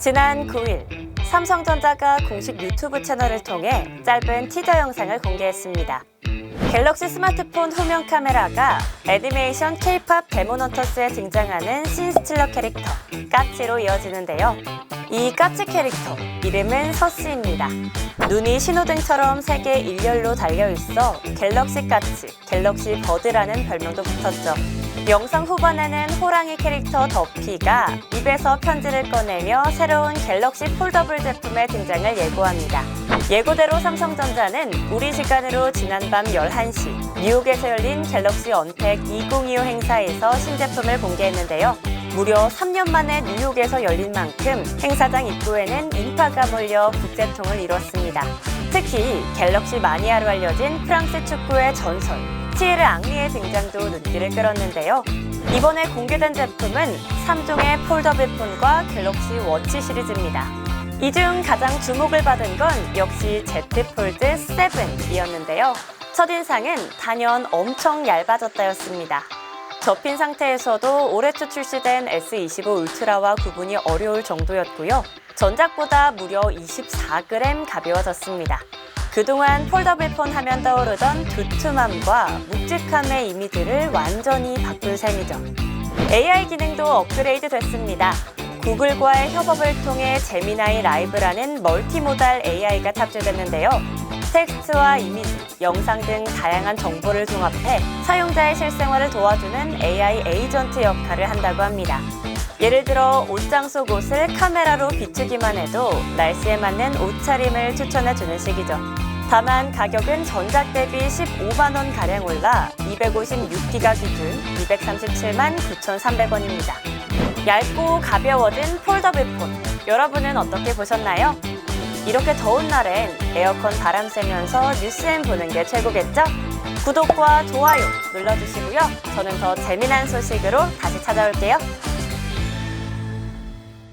지난 9일 삼성전자가 공식 유튜브 채널을 통해 짧은 티저 영상을 공개했습니다. 갤럭시 스마트폰 후면 카메라가 애니메이션 K-팝 데모넌터스에 등장하는 신스틸러 캐릭터 까치로 이어지는데요. 이 까치 캐릭터 이름은 서스입니다. 눈이 신호등처럼 세계 일렬로 달려 있어 갤럭시 까치, 갤럭시 버드라는 별명도 붙었죠. 영상 후반에는 호랑이 캐릭터 더피가 입에서 편지를 꺼내며 새로운 갤럭시 폴더블 제품의 등장을 예고합니다. 예고대로 삼성전자는 우리 시간으로 지난밤 11시 뉴욕에서 열린 갤럭시 언택 2025 행사에서 신제품을 공개했는데요. 무려 3년 만에 뉴욕에서 열린 만큼 행사장 입구에는 인파가 몰려 북새통을 이뤘습니다. 특히 갤럭시 마니아로 알려진 프랑스 축구의 전설 티에르 앙리의 등장도 눈길을 끌었는데요. 이번에 공개된 제품은 3종의 폴더블 폰과 갤럭시 워치 시리즈입니다. 이 중 가장 주목을 받은 건 역시 Z 폴드 7이었는데요. 첫인상은 단연 엄청 얇아졌다였습니다. 접힌 상태에서도 올해 초 출시된 S25 울트라와 구분이 어려울 정도였고요. 전작보다 무려 24g 가벼워졌습니다. 그동안 폴더블 폰 하면 떠오르던 두툼함과 묵직함의 이미지를 완전히 바꿀 셈이죠. AI 기능도 업그레이드 됐습니다. 구글과의 협업을 통해 제미나이 라이브라는 멀티모달 AI가 탑재됐는데요. 텍스트와 이미지, 영상 등 다양한 정보를 종합해 사용자의 실생활을 도와주는 AI 에이전트 역할을 한다고 합니다. 예를 들어 옷장 속 옷을 카메라로 비추기만 해도 날씨에 맞는 옷차림을 추천해 주는 식이죠. 다만 가격은 전작 대비 15만 원 가량 올라 256기가 기준 237만 9,300원입니다. 얇고 가벼워진 폴더블 폰. 여러분은 어떻게 보셨나요? 이렇게 더운 날엔 에어컨 바람 쐬면서 뉴스엔 보는 게 최고겠죠? 구독과 좋아요 눌러주시고요. 저는 더 재미난 소식으로 다시 찾아올게요.